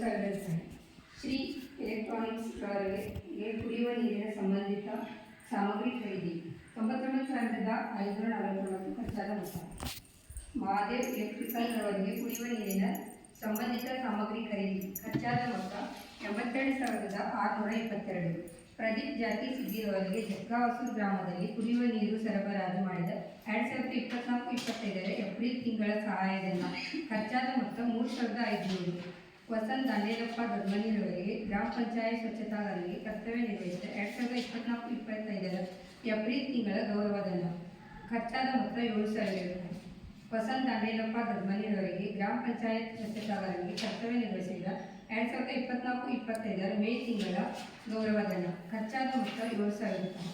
ಸಾವಿರ ಶ್ರೀ ಎಲೆಕ್ಟ್ರಾನಿಕ್ಸ್ ರವರಿಗೆ ಕುಡಿಯುವ ನೀರಿನ ಸಂಬಂಧಿತ ಸಾಮಗ್ರಿ ಖರೀದಿ. ತೊಂಬತ್ತೊಂಬತ್ತು ಸಾವಿರದ ಐನೂರ ನಲವತ್ತೊಂಬತ್ತು ಖರ್ಚಾದ ಮೊತ್ತ ಮಹಾದೇವ್ ಎಲೆಕ್ಟ್ರಿಕಲ್ ರವರಿಗೆ ಕುಡಿಯುವ ನೀರಿನ ಸಂಬಂಧಿತ ಸಾಮಗ್ರಿ ಖರೀದಿ. ಖರ್ಚಾದ ಮೊತ್ತ ಎಂಬತ್ತೆರಡು ಸಾವಿರದ ಆರುನೂರ ಇಪ್ಪತ್ತೆರಡು. ಪ್ರದೀಪ್ ಜಾತಿ ಸಿದ್ದಿರವರಿಗೆ ಜಗ್ಗಾವಸೂರು ಗ್ರಾಮದಲ್ಲಿ ಕುಡಿಯುವ ನೀರು ಸರಬರಾಜು ಮಾಡಿದ ಎರಡು ಸಾವಿರದ ಇಪ್ಪತ್ನಾಲ್ಕು, ಇಪ್ಪತ್ತೈದರ ಏಪ್ರಿಲ್ ತಿಂಗಳ ಸಹಾಯಧನ ಖರ್ಚಾದ ಮೊತ್ತ ಮೂರು ಸಾವಿರದ ಐದುನೂರು ವಸಂತ್ ದಾಂಡೇಲಪ್ಪ ದೊಡ್ಮನಿರವರಿಗೆ ಗ್ರಾಮ ಪಂಚಾಯತ್ ಸ್ವಚ್ಛತಾದಲ್ಲಿ ಕರ್ತವ್ಯ ನಿರ್ವಹಿಸಿದ ಎರಡು ಸಾವಿರದ ಇಪ್ಪತ್ನಾಲ್ಕು ಇಪ್ಪತ್ತೈದರ ಏಪ್ರಿಲ್ ತಿಂಗಳ ಗೌರವಧನ ಖರ್ಚಾದ ಮೊತ್ತ ಏಳು ಸಾವಿರ ರೂಪಾಯಿ ವಸಂತ ದಾಂಡೇಲಪ್ಪ ದೊಡ್ಮನಿರವರಿಗೆ ಗ್ರಾಮ ಪಂಚಾಯತ್ ಸ್ವಚ್ಛತಾದಲ್ಲಿ ಕರ್ತವ್ಯ ನಿರ್ವಹಿಸಿದ ಎರಡು ಸಾವಿರದ ಇಪ್ಪತ್ನಾಲ್ಕು ಇಪ್ಪತ್ತೈದರ ಮೇ ತಿಂಗಳ ಗೌರವಧನ ಖರ್ಚಾದ ಮೊತ್ತ ಏಳು ಸಾವಿರ ರೂಪಾಯಿ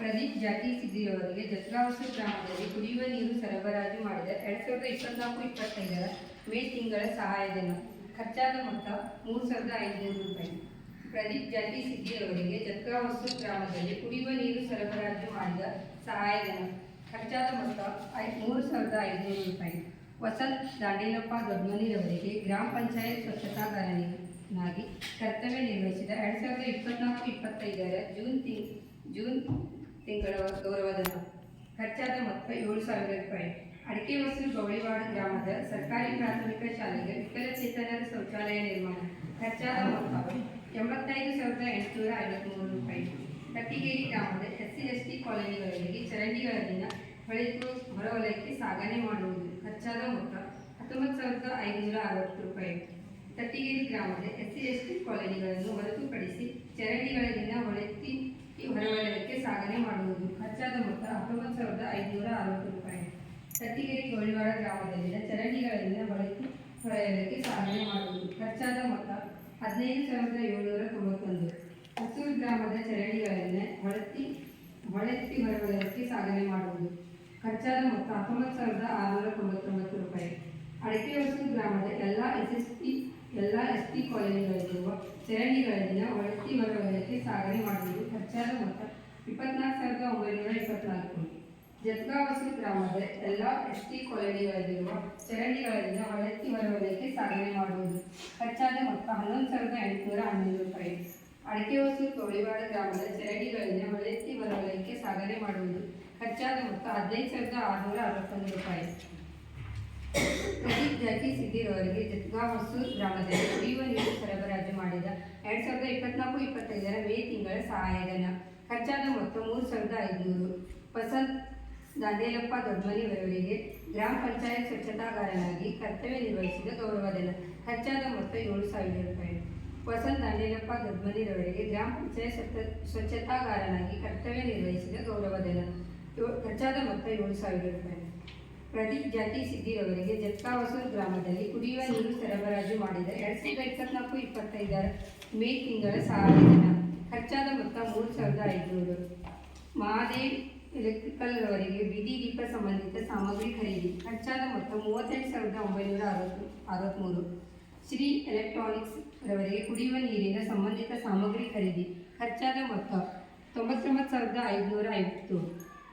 ಪ್ರದೀಪ್ ಜಾತಿ ಸಿದ್ದಿಯವರಿಗೆ ಜತ್ರಾವಸು ಗ್ರಾಮದಲ್ಲಿ ಕುಡಿಯುವ ನೀರು ಸರಬರಾಜು ಮಾಡಿದ ಎರಡು ಸಾವಿರದ ಇಪ್ಪತ್ನಾಲ್ಕು ಇಪ್ಪತ್ತೈದರ ಮೇ ತಿಂಗಳ ಸಹಾಯಧನ ಖರ್ಚಾದ ಮೊತ್ತ ಮೂರು ಸಾವಿರದ ಐದುನೂರು ರೂಪಾಯಿ. ಪ್ರದೀಪ್ ಜಾತಿ ಸಿದ್ದಿಯವರಿಗೆ ಜತ್ರಾವಸ್ತು ಗ್ರಾಮದಲ್ಲಿ ಕುಡಿಯುವ ನೀರು ಸರಬರಾಜು ಮಾಡಿದ ಸಹಾಯಧನ. ಖರ್ಚಾದ ಮೊತ್ತ ಐ ಮೂರು ಸಾವಿರದ ಐದುನೂರು ರೂಪಾಯಿ. ವಸಂತ್ ದಾಂಡೇಲಪ್ಪ ದೊಡ್ಮನಿರವರಿಗೆ ಗ್ರಾಮ ಪಂಚಾಯತ್ ಸ್ವಚ್ಛತಾಗಾರನಾಗಿ ಕರ್ತವ್ಯ ನಿರ್ವಹಿಸಿದ ಎರಡು ಸಾವಿರದ ಇಪ್ಪತ್ನಾಲ್ಕು ಇಪ್ಪತ್ತೈದರ ಜೂನ್ ತಿ ಜೂನ್ ತಿಂಗಳ ಗೌರವಧನ. ಖರ್ಚಾದ ಮೊತ್ತ ಏಳು ಸಾವಿರ ರೂಪಾಯಿ. ಅಡಿಕೆ ವಸೂರು ಗೌಳಿವಾಡ ಗ್ರಾಮದ ಸರ್ಕಾರಿ ಪ್ರಾಥಮಿಕ ಶಾಲೆಗೆ ವಿಕಲಚೇತನರ ಶೌಚಾಲಯ ನಿರ್ಮಾಣ. ಖರ್ಚಾದ ಮೊತ್ತ ಎಂಬತ್ತೈದು ಸಾವಿರದ ಎಂಟುನೂರ ಐವತ್ತ್ಮೂರು ರೂಪಾಯಿ. ಕಟ್ಟಿಗೇರಿ ಗ್ರಾಮದ ಎಸ್ ಸಿ ಎಸ್ ಟಿ ಕಾಲೋನಿಗಳಲ್ಲಿ ಚರಂಡಿಗಳಲ್ಲಿನ ಹೊಳೆತು ಹೊರವಲಯಕ್ಕೆ ಸಾಗಣೆ ಮಾಡುವುದು. ಖರ್ಚಾದ ಮೊತ್ತ ಹತ್ತೊಂಬತ್ತು ಸಾವಿರದ ಐದುನೂರ ಅರವತ್ತು ರೂಪಾಯಿ. ತಟ್ಟಿಗೇರಿ ಗ್ರಾಮದ ಎಸ್ ಸಿ ಎಸ್ ಟಿ ಕಾಲೋನಿಗಳನ್ನು ಹೊರತುಪಡಿಸಿ ಚರಂಡಿಗಳಲ್ಲಿನ ಹೊಳೆತ್ತಿ ಹೊರವಲಯಕ್ಕೆ ಸಾಗಣೆ ಮಾಡುವುದು ಖರ್ಚಾದ ಮೊತ್ತ ಹತ್ತೊಂಬತ್ತು ಸಾವಿರದ ಐದುನೂರ ಅರವತ್ತು ರೂಪಾಯಿ ತಟ್ಟಿಗೇರಿ ಗೋಳಿವಾಡ ಗ್ರಾಮದಲ್ಲಿನ ಚರಂಡಿಗಳಲ್ಲಿನ ಬಳಕೆ ಹೊರವಲಯಕ್ಕೆ ಸಾಗಣೆ ಮಾಡುವುದು. ಖರ್ಚಾದ ಮೊತ್ತ ಹದಿನೈದು ಸಾವಿರದ ಏಳುನೂರ ತೊಂಬತ್ತೊಂದು. ಹೊಸೂರು ಗ್ರಾಮದ ಚರಂಡಿಗಳನ್ನ ಬಳಸಿ ಹೊಳೆತ್ತಿ ಹೊರವಲಯಕ್ಕೆ ಸಾಗಣೆ ಮಾಡುವುದು. ಖರ್ಚಾದ ಮೊತ್ತ ಹತ್ತೊಂಬತ್ತು ಸಾವಿರದ ಆರುನೂರ ತೊಂಬತ್ತೊಂಬತ್ತು ರೂಪಾಯಿ. ಅಡಕೆ ಹೊಸೂರು ಗ್ರಾಮದ ಎಲ್ಲ ಎಸ್ ಎಸ್ ಪಿ, ಎಲ್ಲ ಎಸ್ ಪಿ ಕಾಲೇಜುಗಳಲ್ಲಿರುವ ಚರಂಡಿಗಳಲ್ಲಿನ ಹೊಳೆತ್ತಿ ಹೊರವಲಯಕ್ಕೆ ಸಾಗಣೆ ಮಾಡುವುದು ಖರ್ಚಾದ ಮೊತ್ತ ಇಪ್ಪತ್ನಾಲ್ಕು ಸಾವಿರದ ಒಂಬೈನೂರ ಇಪ್ಪತ್ನಾಲ್ಕು. ಜತ್ಗಾವಸೂರು ಗ್ರಾಮದ ಎಲ್ಲ ಎಸ್ ಟಿ ಕಾಲೋನಿಗಳಲ್ಲಿರುವ ಚರಂಡಿಗಳಲ್ಲಿನ ಹೊಳೆತ್ತಿ ಹೊರವಲಯಕ್ಕೆ ಸಾಗಣೆ ಮಾಡುವುದು. ಖರ್ಚಾದ ಮೊತ್ತ ಹನ್ನೊಂದು ಸಾವಿರದ ಎಂಟುನೂರ ಹನ್ನೊಂದು ರೂಪಾಯಿ. ಅಡಕೆ ವಸು ಕೋಳಿವಾಡ ಗ್ರಾಮದ ಚರಂಡಿಗಳಲ್ಲಿನ ಹೊಳೆತ್ತಿ ಹೊರವಲಯಕ್ಕೆ ಸಾಗಣೆ ಮಾಡುವುದು. ಖರ್ಚಾದ ಮೊತ್ತ ಹದಿನೈದು ಸಾವಿರದ ಆರುನೂರ ಅರವತ್ತೊಂದು ರೂಪಾಯಿ. ಪ್ರದೀಪ್ ಜಾತಿ ಸಿದ್ದಿರವರಿಗೆ ಜತ್ಗಾ ಹೊಸೂರು ಗ್ರಾಮದಲ್ಲಿ ಕುಡಿಯುವ ನೀರು ಸರಬರಾಜು ಮಾಡಿದ ಎರಡು ಸಾವಿರದ ಇಪ್ಪತ್ನಾಲ್ಕು ಇಪ್ಪತ್ತೈದರ ಮೇ ತಿಂಗಳ ಸಹಾಯಧನ. ಖರ್ಚಾದ ಮೊತ್ತ ಮೂರು ಸಾವಿರದ ಐದುನೂರು. ವಸಂತ್ ದಾಂಡೇಲಪ್ಪ ದೊಡ್ಮನಿಯವರಿಗೆ ಗ್ರಾಮ ಪಂಚಾಯತ್ ಸ್ವಚ್ಛತಾಗಾರನಾಗಿ ಕರ್ತವ್ಯ ನಿರ್ವಹಿಸಿದ ಗೌರವಧನ ಖರ್ಚಾದ ಮೊತ್ತ ಏಳು ಸಾವಿರ ರೂಪಾಯಿ. ವಸಂತ ದಾಂಡೇಲಪ್ಪ ದೊಡ್ಮನಿರವರಿಗೆ ಗ್ರಾಮ ಪಂಚಾಯತ್ ಸ್ವಚ್ಛ, ಸ್ವಚ್ಛತಾಗಾರನಾಗಿ ಕರ್ತವ್ಯ ನಿರ್ವಹಿಸಿದ ಗೌರವಧನ ಖರ್ಚಾದ ಮೊತ್ತ ಏಳು ಸಾವಿರ ರೂಪಾಯಿ. ಪ್ರದೀಪ್ ಜಾತಿ ಸಿದ್ದಿರವರಿಗೆ ಜತ್ಕಾವಸೂರು ಗ್ರಾಮದಲ್ಲಿ ಕುಡಿಯುವ ನೀರು ಸರಬರಾಜು ಮಾಡಿದ ಎರಡು ಸಾವಿರದ ಇಪ್ಪತ್ನಾಲ್ಕು, ಇಪ್ಪತ್ತೈದರ ಮೇ ತಿಂಗಳ ಸಹಾಯಧನ ಖರ್ಚಾದ ಮೊತ್ತ ಮೂರು ಸಾವಿರದ ಐದುನೂರು ಮಹಾದೇವ್ ಎಲೆಕ್ಟ್ರಿಕಲ್ ರವರಿಗೆ ಬೀದಿ ದೀಪ ಸಂಬಂಧಿತ ಸಾಮಗ್ರಿ ಖರೀದಿ. ಖರ್ಚಾದ ಮೊತ್ತ ಮೂವತ್ತೆಂಟು ಸಾವಿರದ ಒಂಬೈನೂರ ಅರವತ್ತು ಅರವತ್ತ್ಮೂರು ಶ್ರೀ ಎಲೆಕ್ಟ್ರಾನಿಕ್ಸ್ ರವರಿಗೆ ಕುಡಿಯುವ ನೀರಿನ ಸಂಬಂಧಿತ ಸಾಮಗ್ರಿ ಖರೀದಿ. ಖರ್ಚಾದ ಮೊತ್ತ ತೊಂಬತ್ತೊಂಬತ್ತು ಸಾವಿರದ ಐದುನೂರ ಐವತ್ತು.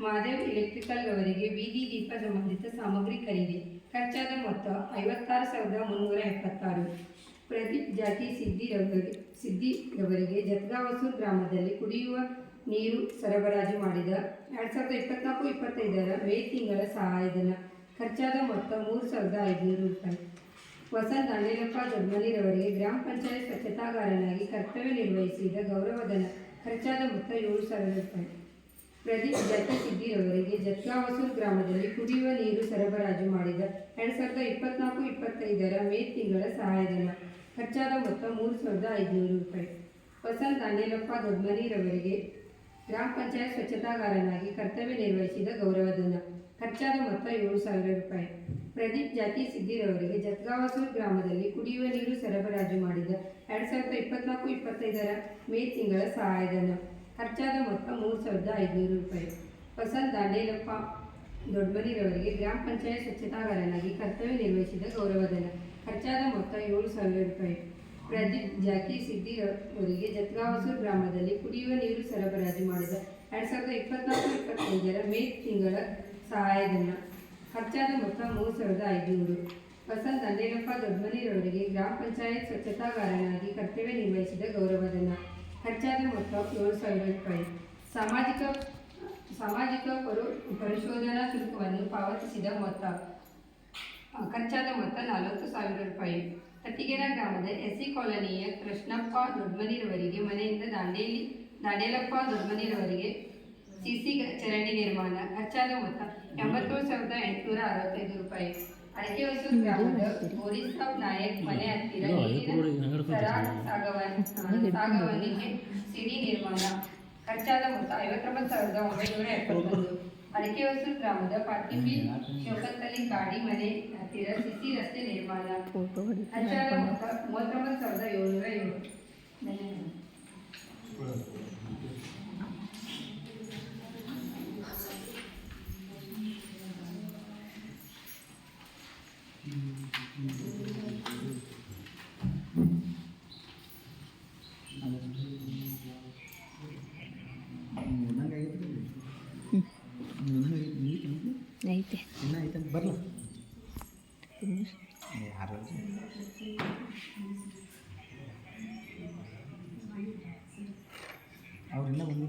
ಮಾದೇವ್ ಎಲೆಕ್ಟ್ರಿಕಲ್ ರವರಿಗೆ ಬೀದಿ ದೀಪ ಸಂಬಂಧಿತ ಸಾಮಗ್ರಿ ಖರೀದಿ. ಖರ್ಚಾದ ಮೊತ್ತ ಐವತ್ತಾರು ಸಾವಿರದ ಮುನ್ನೂರ ಎಪ್ಪತ್ತಾರು. ಪ್ರದೀಪ್ ಜಾತಿ ಸಿದ್ದಿರವರಿಗೆ ಸಿದ್ದಿರವರಿಗೆ ಜತ್ಗಾವಸೂರು ಗ್ರಾಮದಲ್ಲಿ ಕುಡಿಯುವ ನೀರು ಸರಬರಾಜು ಮಾಡಿದ. ಎರಡು ಸಾವಿರದ ಇಪ್ಪತ್ನಾಲ್ಕು, ಇಪ್ಪತ್ತೈದರ ಮೇ ತಿಂಗಳ ಸಹಾಯಧನ. ಖರ್ಚಾದ ಮೊತ್ತ ಮೂರು ಸಾವಿರದ ಐದುನೂರು ರೂಪಾಯಿ. ಹೊಸ ದಂಡೇಲಪ್ಪ ದೊಡ್ಮನಿರವರಿಗೆ ಗ್ರಾಮ ಪಂಚಾಯತ್ ಸ್ವಚ್ಛತಾಗಾರನಾಗಿ ಕರ್ತವ್ಯ ನಿರ್ವಹಿಸಿದ ಗೌರವಧನ ಖರ್ಚಾದ ಮೊತ್ತ ಏಳು ಸಾವಿರ ರೂಪಾಯಿ. ಪ್ರದೀಪ್ ಜತ್ತ ಸಿದ್ದಿರವರಿಗೆ ಜತ್ಗಾವಸೂರು ಗ್ರಾಮದಲ್ಲಿ ಕುಡಿಯುವ ನೀರು ಸರಬರಾಜು ಮಾಡಿದ. ಎರಡು ಸಾವಿರದ ಇಪ್ಪತ್ನಾಲ್ಕು, ಇಪ್ಪತ್ತೈದರ ಮೇ ತಿಂಗಳ ಸಹಾಯಧನ. ಖರ್ಚಾದ ಮೊತ್ತ ಮೂರು ಸಾವಿರದ ಐದುನೂರು ರೂಪಾಯಿ. ವಸಂತ ಅನಿಲಪ್ಪ ದೊಡ್ಮನಿರವರಿಗೆ ಗ್ರಾಮ ಪಂಚಾಯತ್ ಸ್ವಚ್ಛತಾಗಾರನಾಗಿ ಕರ್ತವ್ಯ ನಿರ್ವಹಿಸಿದ ಗೌರವಧನ. ಖರ್ಚಾದ ಮೊತ್ತ ಏಳು ಸಾವಿರ ರೂಪಾಯಿ. ಪ್ರದೀಪ್ ಜಾತಿ ಸಿದ್ದಿರವರಿಗೆ ಜತ್ಗಾವಸೂರು ಗ್ರಾಮದಲ್ಲಿ ಕುಡಿಯುವ ನೀರು ಸರಬರಾಜು ಮಾಡಿದ ಎರಡು ಸಾವಿರದ ಇಪ್ಪತ್ನಾಲ್ಕು ಇಪ್ಪತ್ತೈದರ ಮೇ ತಿಂಗಳ ಸಹಾಯಧನ. ಖರ್ಚಾದ ಮೊತ್ತ ಮೂರು ಸಾವಿರದ ಐದುನೂರು ರೂಪಾಯಿ. ಫಸಲ್ ದಾಂಡೇಲಪ್ಪ ದೊಡ್ಡಮನಿರವರಿಗೆ ಗ್ರಾಮ ಪಂಚಾಯತ್ ಸ್ವಚ್ಛತಾಗಾರನಾಗಿ ಕರ್ತವ್ಯ ನಿರ್ವಹಿಸಿದ ಗೌರವಧನ. ಖರ್ಚಾದ ಮೊತ್ತ ಏಳು ಸಾವಿರ ರೂಪಾಯಿ. ಪ್ರದೀಪ್ ಜಾಕಿ ಸಿದ್ದಿರವರಿಗೆ ಜತ್ಗಾವಸೂರು ಗ್ರಾಮದಲ್ಲಿ ಕುಡಿಯುವ ನೀರು ಸರಬರಾಜು ಮಾಡಿದ. ಎರಡು ಸಾವಿರದ ಇಪ್ಪತ್ನಾಲ್ಕು, ಇಪ್ಪತ್ತೈದರ ಮೇ ತಿಂಗಳ ಸಹಾಯಧನ. ಖರ್ಚಾದ ಮೊತ್ತ ಮೂರು ಸಾವಿರದ ಐದುನೂರು. ವಸಂತ್ ನಂದೇನಪ್ಪ ದೊಡ್ಮನಿರವರಿಗೆ ಗ್ರಾಮ ಪಂಚಾಯತ್ ಸ್ವಚ್ಛತಾಗಾರನಾಗಿ ಕರ್ತವ್ಯ ನಿರ್ವಹಿಸಿದ ಗೌರವಧನ. ಖರ್ಚಾದ ಮೊತ್ತ ಏಳು ಸಾವಿರ ರೂಪಾಯಿ. ಸಾಮಾಜಿಕ ಸಾಮಾಜಿಕ ಪರು, ಪರಿಶೋಧನಾ ಶುಲ್ಕವನ್ನು ಪಾವತಿಸಿದ ಮೊತ್ತ. ಖರ್ಚಾದ ಮೊತ್ತ ನಲವತ್ತು ಸಾವಿರ ರೂಪಾಯಿ. ಕಟ್ಟಿಗೆರ ಗ್ರಾಮದ ಎಸ್ಸಿ ಕಾಲೋನಿಯ ಕೃಷ್ಣಪ್ಪ ದೊಡ್ಮನಿರವರಿಗೆ ಮನೆಯಿಂದ ದಾಂಡೇಲಿ ದಾಂಡೇಲಪ್ಪ ದೊಡ್ಮನಿರವರಿಗೆ ಸಿಸಿ ಚರಂಡಿ ನಿರ್ಮಾಣ ಖರ್ಚಾದ ಮೊತ್ತ ಎಂಬತ್ತೇಳು ಸಾವಿರದ ಎಂಟುನೂರ ಅರವತ್ತೈದು ರೂಪಾಯಿ. ಅಡಕೆ ಹೊಸೂರು ಗ್ರಾಮದ ಬೋರಿಸಾಬ್ ನಾಯಕ್ ಮನೆ ಹತ್ತಿರ ಸಾಗವನ್ ಸಾಗವನಿಗೆ ಸಿಡಿ ನಿರ್ಮಾಣ. ಖರ್ಚಾದ ಮೊತ್ತ ಐವತ್ತೊಂಬತ್ತು ಸಾವಿರದ ಒಂಬೈನೂರ ಎಪ್ಪತ್ತೊಂದು. ಅಡಕೆ ಹೊಸೂರು ಗ್ರಾಮದ ಪಾಟಿಂಬಿ ಶೋಕತ್ತಲ್ಲಿ ಗಾಡಿ ಮನೆ ಹತ್ತಿರ ಸಿಸಿ ರಸ್ತೆ ನಿರ್ಮಾಣ ಖರ್ಚಾದ ಮೊತ್ತ ಮೂವತ್ತೊಂಬತ್ತು ಸಾವಿರದ ಏಳ್ನೂರ ಏಳು ಐತೆ ಬರಲ್ಲ ಅವರೆಲ್ಲ ಒಂದು